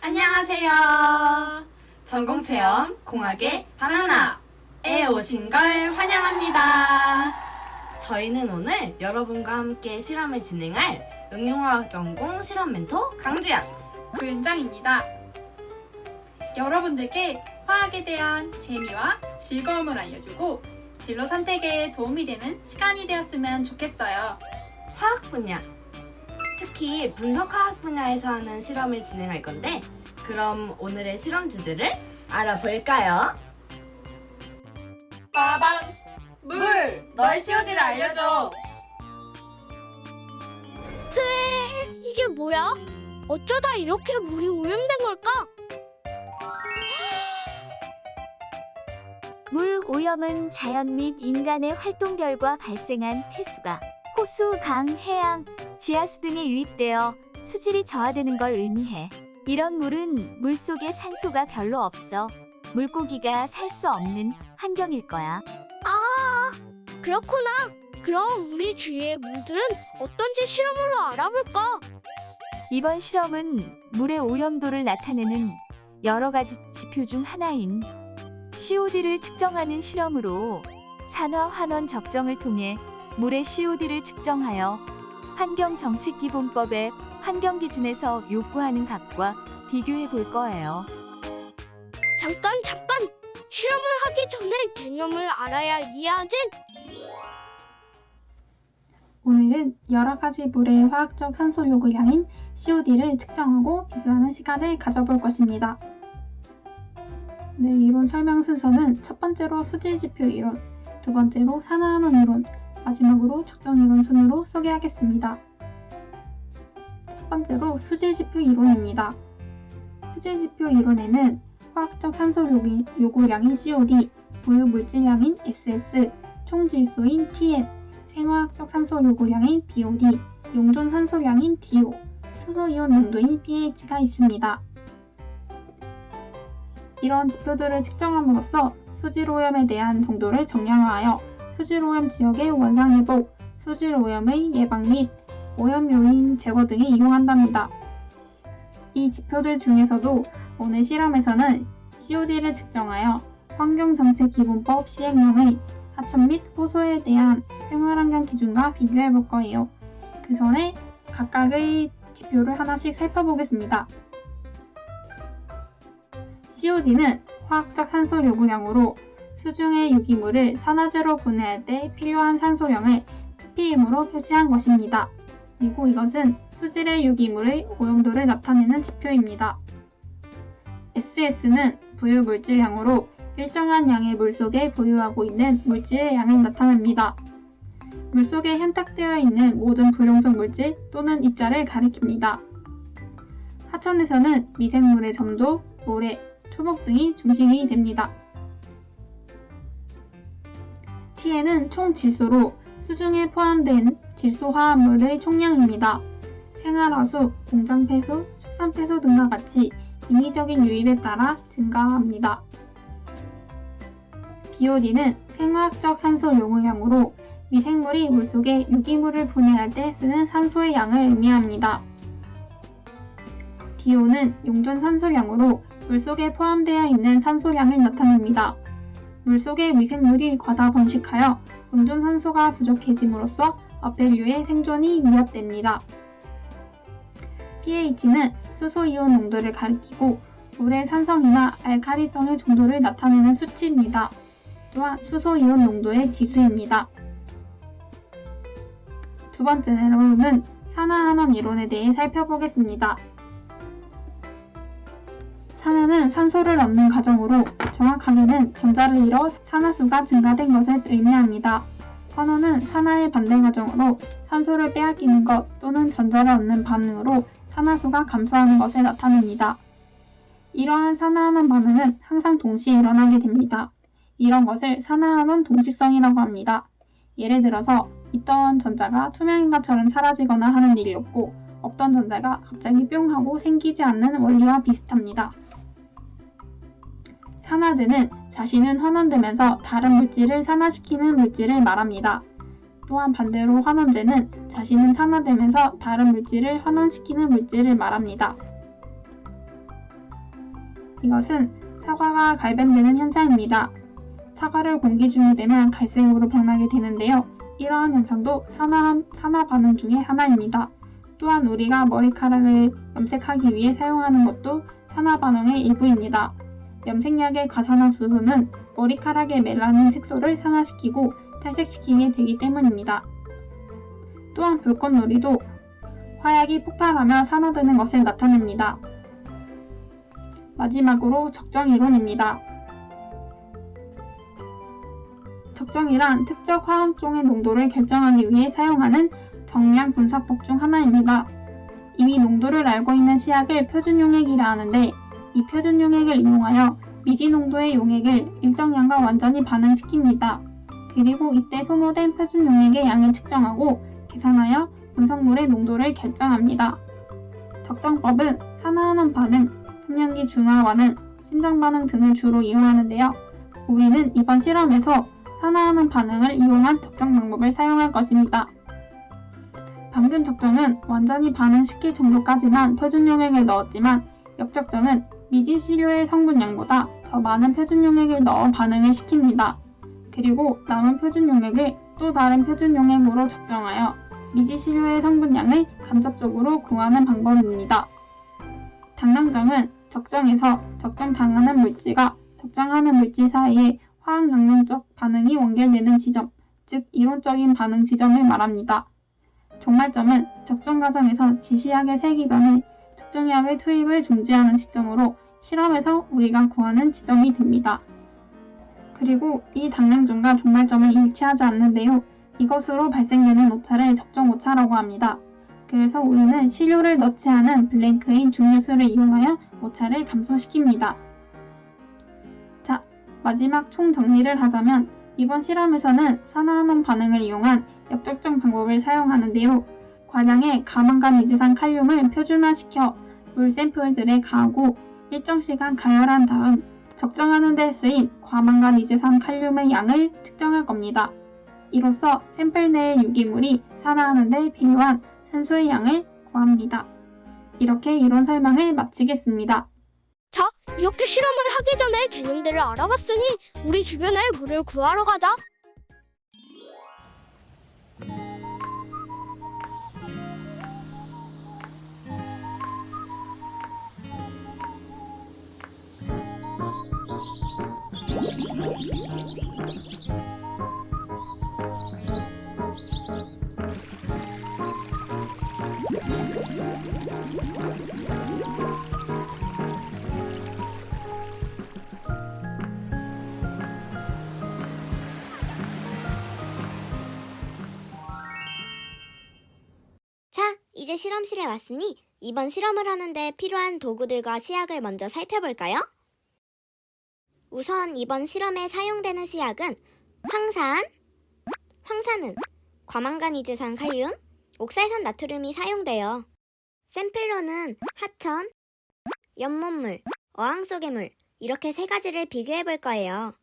안녕하세요. 전공체험 공학의 바나나에 오신 걸 환영합니다. 저희는 오늘 여러분과 함께 실험을 진행할 응용화학 전공 실험 멘토 강주연. 구윤정입니다. 여러분들께 화학에 대한 재미와 즐거움을 알려주고 진로 선택에 도움이 되는 시간이 되었으면 좋겠어요. 화학 분야. 특히 분석화학 분야에서 하는 실험을 진행할 건데, 그럼 오늘의 실험 주제를 알아볼까요? 빠방! 물! 너의 COD를 알려줘! 이게 뭐야? 어쩌다 이렇게 물이 오염된 걸까? 물 오염은 자연 및 인간의 활동 결과 발생한 폐수가 호수, 강, 해양, 지하수 등에 유입되어 수질이 저하되는 걸 의미해. 이런 물은 물 속에 산소가 별로 없어 물고기가 살 수 없는 환경일 거야. 아, 그렇구나. 그럼 우리 주위의 물들은 어떤지 실험으로 알아볼까? 이번 실험은 물의 오염도를 나타내는 여러 가지 지표 중 하나인 COD를 측정하는 실험으로 산화 환원 적정을 통해 물의 COD를 측정하여 환경정책기본법의 환경기준에서 요구하는 값과 비교해 볼 거예요. 잠깐, 잠깐. 실험을 하기 전에 개념을 알아야 이해하지? 오늘은 여러 가지 물의 화학적 산소 요구량인 COD를 측정하고 비교하는 시간을 가져볼 것입니다. 네, 이론 설명 순서는 첫 번째로 수질 지표 이론, 두 번째로 산화환원 이론, 마지막으로 적정 이론 순으로 소개하겠습니다. 첫 번째로 수질 지표 이론입니다. 수질 지표 이론에는 화학적 산소 요구- 요구량인 COD, 부유 물질량인 SS, 총 질소인 TN, 생화학적 산소 요구량인 BOD, 용존 산소량인 DO, 수소이온 농도인 pH가 있습니다. 이런 지표들을 측정함으로써 수질 오염에 대한 정도를 정량화하여 수질 오염 지역의 원상 회복, 수질 오염의 예방 및 오염 요인 제거 등에 이용한답니다. 이 지표들 중에서도 오늘 실험에서는 COD를 측정하여 환경정책기본법 시행령의 하천 및 호소에 대한 생활환경 기준과 비교해 볼 거예요. 그 전에 각각의 지표를 하나씩 살펴보겠습니다. COD는 화학적 산소 요구량으로 수중의 유기물을 산화제로 분해할 때 필요한 산소량을 ppm으로 표시한 것입니다. 그리고 이것은 수질의 유기물의 오염도를 나타내는 지표입니다. SS는 부유 물질량으로 일정한 양의 물속에 보유하고 있는 물질의 양을 나타냅니다. 물속에 현탁되어 있는 모든 불용성 물질 또는 입자를 가리킵니다. 하천에서는 미생물의 점도, 모래, 초목 등이 중심이 됩니다. T에는 총 질소로 수중에 포함된 질소 화합물의 총량입니다. 생활화수, 공장 폐수, 축산 폐수 등과 같이 인위적인 유입에 따라 증가합니다. BOD는 생화학적 산소 요구량으로 미생물이 물속에 유기물을 분해할 때 쓰는 산소의 양을 의미합니다. DO는 용존 산소량으로 물속에 포함되어 있는 산소량을 나타냅니다. 물속의 미생물이 과다 번식하여 용존 산소가 부족해짐으로써 어패류의 생존이 위협됩니다. pH는 수소 이온 농도를 가리키고 물의 산성이나 알카리성의 정도를 나타내는 수치입니다. 또한 수소 이온 농도의 지수입니다. 두 번째로는 산화환원 이론에 대해 살펴보겠습니다. 산화는 산소를 얻는 과정으로 정확하게는 전자를 잃어 산화수가 증가된 것을 의미합니다. 환원은 산화의 반대 과정으로 산소를 빼앗기는 것 또는 전자를 얻는 반응으로 산화수가 감소하는 것을 나타냅니다. 이러한 산화환원 반응은 항상 동시에 일어나게 됩니다. 이런 것을 산화환원 동시성이라고 합니다. 예를 들어서 있던 전자가 투명인 것처럼 사라지거나 하는 일이 없고 없던 전자가 갑자기 뿅 하고 생기지 않는 원리와 비슷합니다. 산화제는 자신은 환원되면서 다른 물질을 산화시키는 물질을 말합니다. 또한 반대로 환원제는 자신은 산화되면서 다른 물질을 환원시키는 물질을 말합니다. 이것은 사과가 갈뱀되는 현상입니다. 사과를 공기 중에 되면 갈색으로 변하게 되는데요. 이러한 현상도 산화, 산화 반응 중의 하나입니다. 또한 우리가 머리카락을 염색하기 위해 사용하는 것도 산화 반응의 일부입니다. 염색약의 과산화수소는 머리카락의 멜라닌 색소를 산화시키고 탈색시키게 되기 때문입니다. 또한 불꽃놀이도 화약이 폭발하며 산화되는 것을 나타냅니다. 마지막으로 적정이론입니다. 적정이란 특정 화학종의 농도를 결정하기 위해 사용하는 정량 분석법 중 하나입니다. 이미 농도를 알고 있는 시약을 표준 용액이라 하는데 이 표준 용액을 이용하여 미지 농도의 용액을 일정량과 완전히 반응시킵니다. 그리고 이때 소모된 표준 용액의 양을 측정하고 계산하여 분석물의 농도를 결정합니다. 적정법은 산화하는 반응, 삼연기 중화 반응, 심장 반응 등을 주로 이용하는데요. 우리는 이번 실험에서 산화하는 반응을 이용한 적정 방법을 사용할 것입니다. 방금 적정은 완전히 반응시킬 정도까지만 표준 용액을 넣었지만 역적정은 미지 시료의 성분량보다 더 많은 표준 용액을 넣어 반응을 시킵니다. 그리고 남은 표준 용액을 또 다른 표준 용액으로 적정하여 미지 시료의 성분량을 간접적으로 구하는 방법입니다. 당량점은 적정에서 적정 당하는 물질과 적정하는 물질 사이에 화학영양적 반응이 원결되는 지점, 즉 이론적인 반응 지점을 말합니다. 종말점은 적정 과정에서 지시약의 세 기변에 적정약의 투입을 중지하는 시점으로 실험에서 우리가 구하는 지점이 됩니다. 그리고 이 당량점과 종말점은 일치하지 않는데요. 이것으로 발생되는 오차를 적정 오차라고 합니다. 그래서 우리는 시료를 넣지 않은 블랭크인 중류수를 이용하여 오차를 감소시킵니다. 자, 마지막 총 정리를 하자면 이번 실험에서는 산화하는 반응을 이용한 역적정 방법을 사용하는데요. 과량의 가망간 이지산 칼륨을 표준화시켜 물 샘플들에 가하고 일정 시간 가열한 다음 적정하는 데 쓰인 과망간 이지산 칼륨의 양을 측정할 겁니다. 이로써 샘플 내의 유기물이 산화하는 데 필요한 산소의 양을 구합니다. 이렇게 이론 설명을 마치겠습니다. 자, 이렇게 실험을 하기 전에 개념들을 알아봤으니 우리 주변에 물을 구하러 가자. 자, 이제 실험실에 왔으니 이번 실험을 하는데 필요한 도구들과 시약을 먼저 살펴볼까요? 우선 이번 실험에 사용되는 시약은 황산, 황산은 과망간이즈산 칼륨, 옥살산 나트륨이 사용돼요. 샘플로는 하천, 연못물, 어항 속의 물 이렇게 세 가지를 비교해 볼 거예요.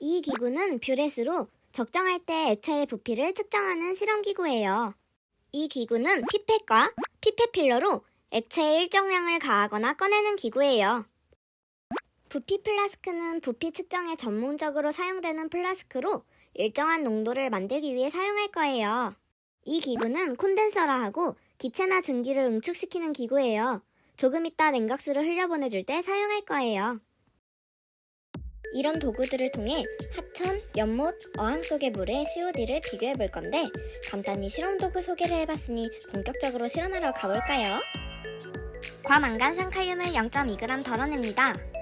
이 기구는 뷰렛으로 적정할 때 액체의 부피를 측정하는 실험 기구예요. 이 기구는 피펫과 피펫 필러로 액체의 일정량을 가하거나 꺼내는 기구예요. 부피 플라스크는 부피 측정에 전문적으로 사용되는 플라스크로 일정한 농도를 만들기 위해 사용할 거예요. 이 기구는 콘덴서라 하고 기체나 증기를 응축시키는 기구예요. 조금 이따 냉각수를 흘려보내줄 때 사용할 거예요. 이런 도구들을 통해 하천, 연못, 어항 속의 물의 COD를 비교해 볼 건데 간단히 실험 도구 소개를 해봤으니 본격적으로 실험하러 가볼까요? 과망간산 칼륨을 0.2g 덜어냅니다.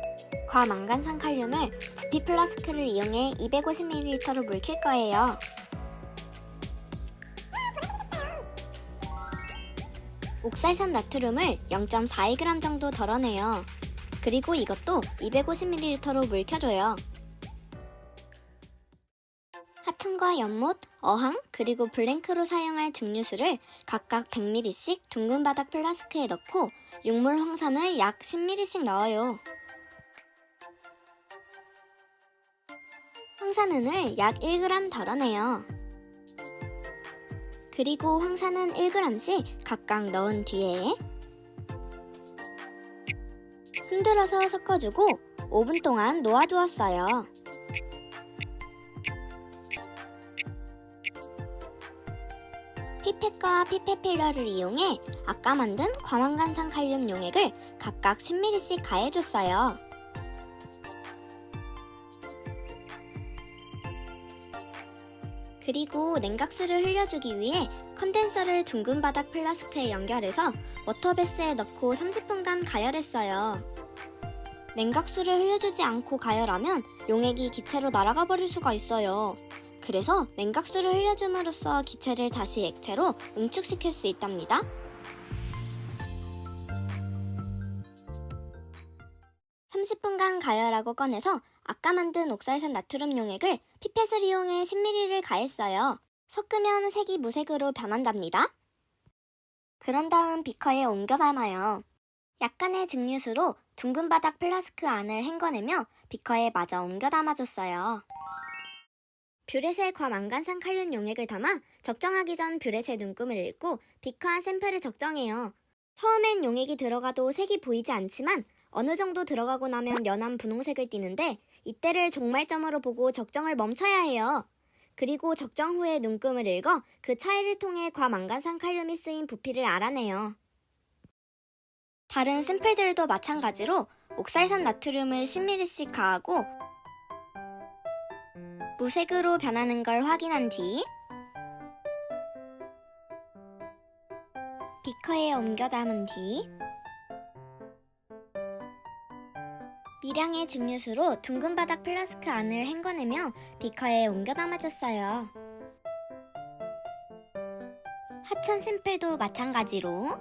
과망간산 칼륨을 부피 플라스크를 이용해 250ml로 물킬 거예요. 옥살산 나트륨을 0.42g 정도 덜어내요. 그리고 이것도 250ml로 물켜줘요. 하천과 연못, 어항 그리고 블랭크로 사용할 증류수를 각각 100ml씩 둥근 바닥 플라스크에 넣고 육물 황산을 약 10ml씩 넣어요. 황산은을 약 1g 덜어내요. 그리고 황산은 1g씩 각각 넣은 뒤에 흔들어서 섞어주고 5분 동안 놓아두었어요. 피펫과 피펫 필러를 이용해 아까 만든 과망간산 칼륨 용액을 각각 10ml씩 가해줬어요. 그리고 냉각수를 흘려주기 위해 컨덴서를 둥근 바닥 플라스크에 연결해서 워터베스에 넣고 30분간 가열했어요. 냉각수를 흘려주지 않고 가열하면 용액이 기체로 날아가 버릴 수가 있어요. 그래서 냉각수를 흘려줌으로써 기체를 다시 액체로 응축시킬 수 있답니다. (30분간) 가열하고 꺼내서 아까 만든 옥살산 나트륨 용액을 피펫을 이용해 10ml를 가했어요. 섞으면 색이 무색으로 변한답니다. 그런 다음 비커에 옮겨 담아요. 약간의 증류수로 둥근 바닥 플라스크 안을 헹궈내며 비커에 마저 옮겨 담아줬어요. 뷰렛에 과망간산 칼륨 용액을 담아 적정하기 전 뷰렛의 눈금을 읽고 비커 안 샘플을 적정해요. 처음엔 용액이 들어가도 색이 보이지 않지만 어느 정도 들어가고 나면 연한 분홍색을 띠는데 이때를 종말점으로 보고 적정을 멈춰야 해요. 그리고 적정 후에 눈금을 읽어 그 차이를 통해 과망간산 칼륨이 쓰인 부피를 알아내요. 다른 샘플들도 마찬가지로 옥살산 나트륨을 10ml씩 가하고 무색으로 변하는 걸 확인한 뒤 비커에 옮겨 담은 뒤 미량의 증류수로 둥근 바닥 플라스크 안을 헹궈내며 비커에 옮겨 담아줬어요. 하천 샘플도 마찬가지로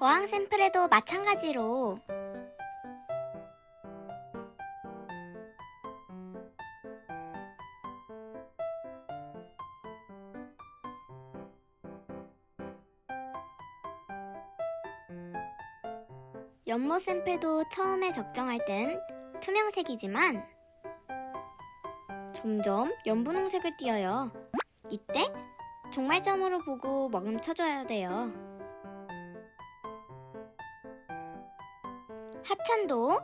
어항 샘플에도 마찬가지로 연모 샘플도 처음에 적정할 땐 투명색이지만 점점 연분홍색을 띄어요. 이때 종말점으로 보고 머금쳐줘야 돼요. 하천도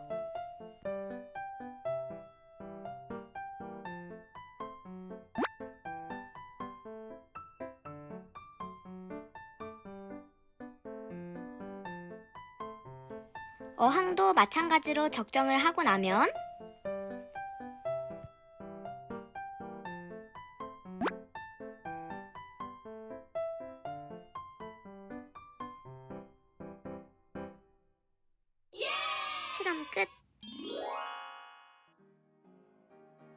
어항도 마찬가지로 적정을 하고 나면 실험 끝.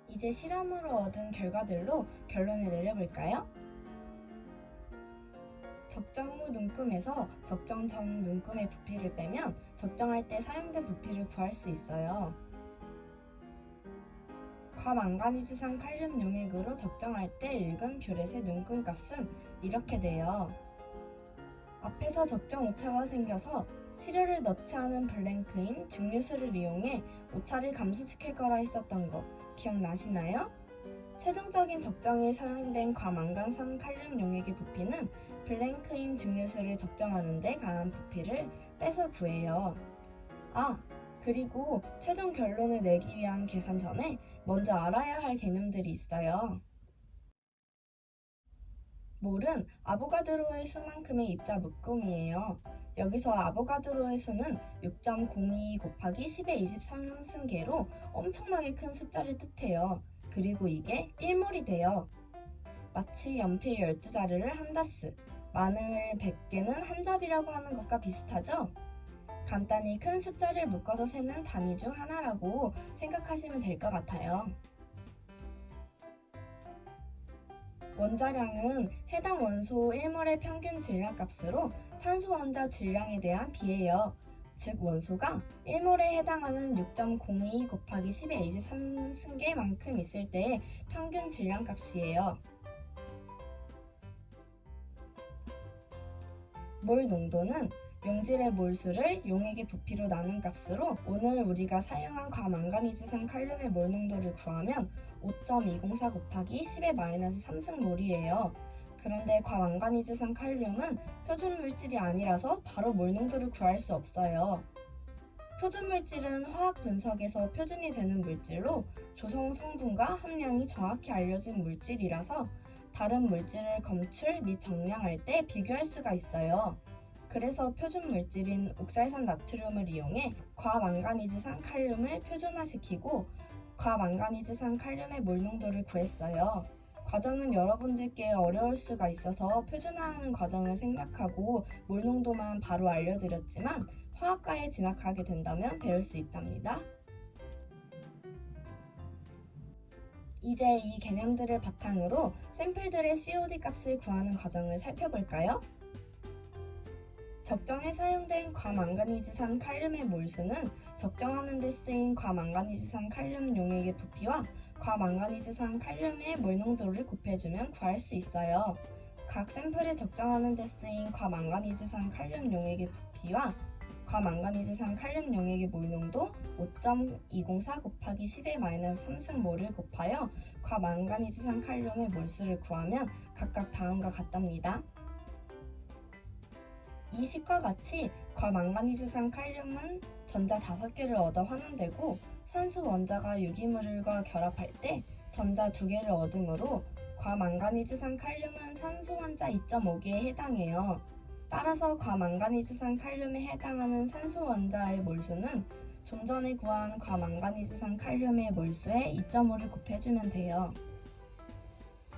이제 실험으로 얻은 결과들로 결론을 내려볼까요? 적정 후 눈금에서 적정 전 눈금의 부피를 빼면 적정할 때 사용된 부피를 구할 수 있어요. 과망가니즈산 칼륨 용액으로 적정할 때 읽은 뷰렛의 눈금 값은 이렇게 돼요. 앞에서 적정 오차가 생겨서 시료를 넣지 않은 블랭크인 증류수를 이용해 오차를 감소시킬 거라 했었던 거 기억나시나요? 최종적인 적정이 사용된 과망간산 칼륨 용액의 부피는 블랭크인 증류수를 적정하는 데 강한 부피를 빼서 구해요. 아, 그리고 최종 결론을 내기 위한 계산 전에 먼저 알아야 할 개념들이 있어요. 몰은 아보가드로의 수만큼의 입자 묶음이에요. 여기서 아보가드로의 수는 6.02 곱하기 10의 23함승계로 엄청나게 큰 숫자를 뜻해요. 그리고 이게 1몰이 돼요. 마치 연필 12자루를 한 다스, 마늘 100개는 한 접이라고 하는 것과 비슷하죠? 간단히 큰 숫자를 묶어서 세는 단위 중 하나라고 생각하시면 될 것 같아요. 원자량은 해당 원소 1몰의 평균 질량값으로 산소 원자 질량에 대한 비예요. 즉 원소가 1몰에 해당하는 6.02 곱하기 10의 23승계만큼 있을 때의 평균 질량 값이에요. 몰 농도는 용질의 몰수를 용액의 부피로 나눈 값으로 오늘 우리가 사용한 과망가니즈산 칼륨의 몰 농도를 구하면 5.204 곱하기 10의 마이너스 3승 몰이에요. 그런데 과망가니즈산 칼륨은 표준 물질이 아니라서 바로 몰 농도를 구할 수 없어요. 표준 물질은 화학 분석에서 표준이 되는 물질로 조성 성분과 함량이 정확히 알려진 물질이라서 다른 물질을 검출 및 정량할 때 비교할 수가 있어요. 그래서 표준 물질인 옥살산 나트륨을 이용해 과망가니즈산 칼륨을 표준화시키고 과망가니즈산 칼륨의 몰 농도를 구했어요. 과정은 여러분들께 어려울 수가 있어서 표준화하는 과정을 생략하고 몰 농도만 바로 알려드렸지만 화학과에 진학하게 된다면 배울 수 있답니다. 이제 이 개념들을 바탕으로 샘플들의 COD 값을 구하는 과정을 살펴볼까요? 적정에 사용된 과망가니즈산 칼륨의 몰수는 적정하는 데 쓰인 과망가니즈산 칼륨 용액의 부피와 과망가니즈산 칼륨의 몰 농도를 곱해주면 구할 수 있어요. 각 샘플에 적정하는 데 쓰인 과망가니즈산 칼륨 용액의 부피와 과망가니즈산 칼륨 용액의 몰 농도 5.204 곱하기 10의 마이너스 3승몰을 곱하여 과망가니즈산 칼륨의 몰수를 구하면 각각 다음과 같답니다. 이 식과 같이 과망가니즈산 칼륨은 전자 5개를 얻어 환원되고 산소 원자가 유기물과 결합할 때 전자 2개를 얻으므로 과망가니즈산 칼륨은 산소 원자 2.5개에 해당해요. 따라서 과망가니즈산 칼륨에 해당하는 산소 원자의 몰수는 좀 전에 구한 과망가니즈산 칼륨의 몰수에 2.5를 곱해주면 돼요.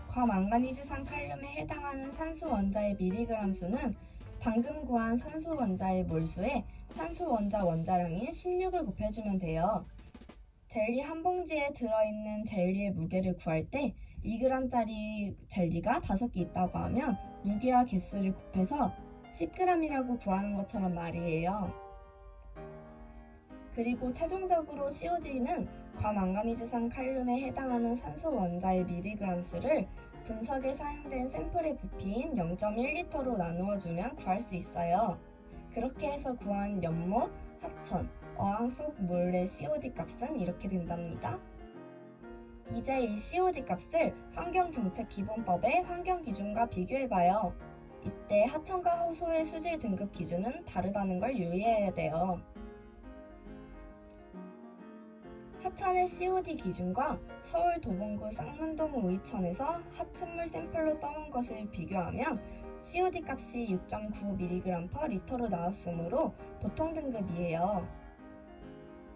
과망가니즈산 칼륨에 해당하는 산소 원자의 미리그램 수는 방금 구한 산소 원자의 몰수에 산소 원자 원자량인 16을 곱해주면 돼요. 젤리 한 봉지에 들어있는 젤리의 무게를 구할 때 2g짜리 젤리가 5개 있다고 하면 무게와 개수를 곱해서 10g이라고 구하는 것처럼 말이에요. 그리고 최종적으로 COD는 과망가니즈산 칼륨에 해당하는 산소 원자의 미리그램 수를 분석에 사용된 샘플의 부피인 0.1리터로 나누어 주면 구할 수 있어요. 그렇게 해서 구한 연못, 하천, 어항 속 물의 COD 값은 이렇게 된답니다. 이제 이 COD 값을 환경정책기본법의 환경기준과 비교해봐요. 이때 하천과 호소의 수질 등급 기준은 다르다는 걸 유의해야 돼요. 하천의 COD 기준과 서울 도봉구 쌍문동 우이천에서 하천물 샘플로 떠온 것을 비교하면 COD 값이 6.9mg per 리터로 나왔으므로 보통 등급이에요.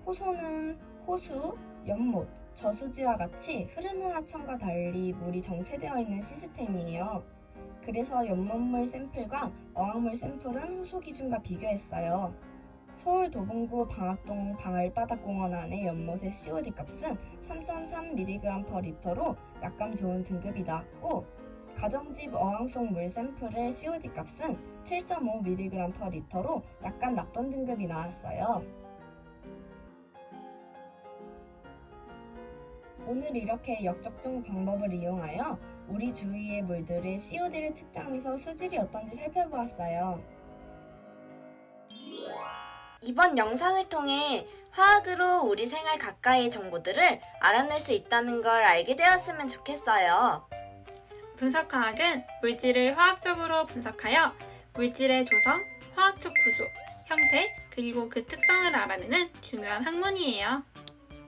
호소는 호수, 연못, 저수지와 같이 흐르는 하천과 달리 물이 정체되어 있는 시스템이에요. 그래서 연못물 샘플과 어항물 샘플은 호소 기준과 비교했어요. 서울 도봉구 방학동 방알바닥공원 안의 연못의 COD 값은 3.3mg per 리터로 약간 좋은 등급이 나왔고 가정집 어항 속 물 샘플의 COD 값은 7.5mg per 리터로 약간 나쁜 등급이 나왔어요. 오늘 이렇게 역적정 방법을 이용하여 우리 주위의 물들의 COD를 측정해서 수질이 어떤지 살펴보았어요. 이번 영상을 통해 화학으로 우리 생활 가까이의 정보들을 알아낼 수 있다는 걸 알게 되었으면 좋겠어요. 분석화학은 물질을 화학적으로 분석하여 물질의 조성, 화학적 구조, 형태, 그리고 그 특성을 알아내는 중요한 학문이에요.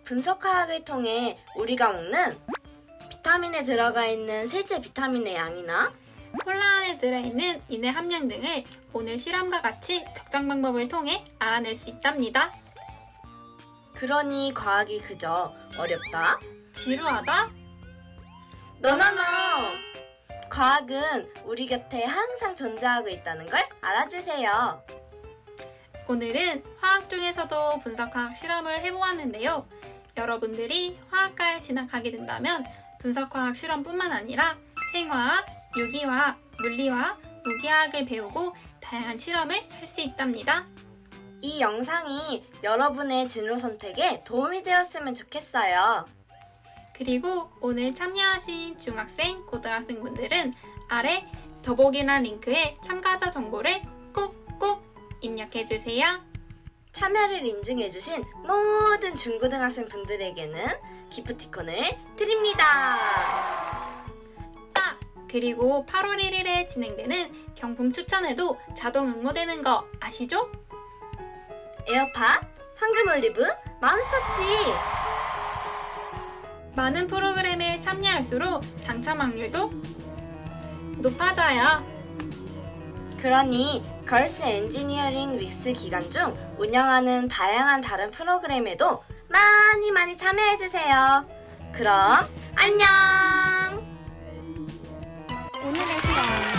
분석화학을 통해 우리가 먹는 비타민에 들어가 있는 실제 비타민의 양이나 콜라 안에 들어있는 인의 함량 등을 오늘 실험과 같이 적정 방법을 통해 알아낼 수 있답니다. 그러니 과학이 그저 어렵다? 지루하다? 너너너! 과학은 우리 곁에 항상 존재하고 있다는 걸 알아주세요. 오늘은 화학 중에서도 분석화학 실험을 해보았는데요. 여러분들이 화학과에 진학하게 된다면 분석화학 실험뿐만 아니라 생화학, 유기화학, 물리화학, 무기화학을 배우고 다양한 실험을 할 수 있답니다. 이 영상이 여러분의 진로 선택에 도움이 되었으면 좋겠어요. 그리고 오늘 참여하신 중학생, 고등학생분들은 아래 더보기란 링크에 참가자 정보를 꼭꼭 입력해주세요. 참여를 인증해주신 모든 중고등학생 분들에게는 기프티콘을 드립니다. 아! 그리고 8월 1일에 진행되는 경품 추천에도 자동 응모되는 거 아시죠? 에어팟, 황금 올리브, 맘스터치! 많은 프로그램에 참여할수록 당첨 확률도 높아져요. 그러니 걸스 엔지니어링 윅스 기간 중 운영하는 다양한 다른 프로그램에도 많이 많이 참여해주세요. 그럼 안녕! 오늘의 시간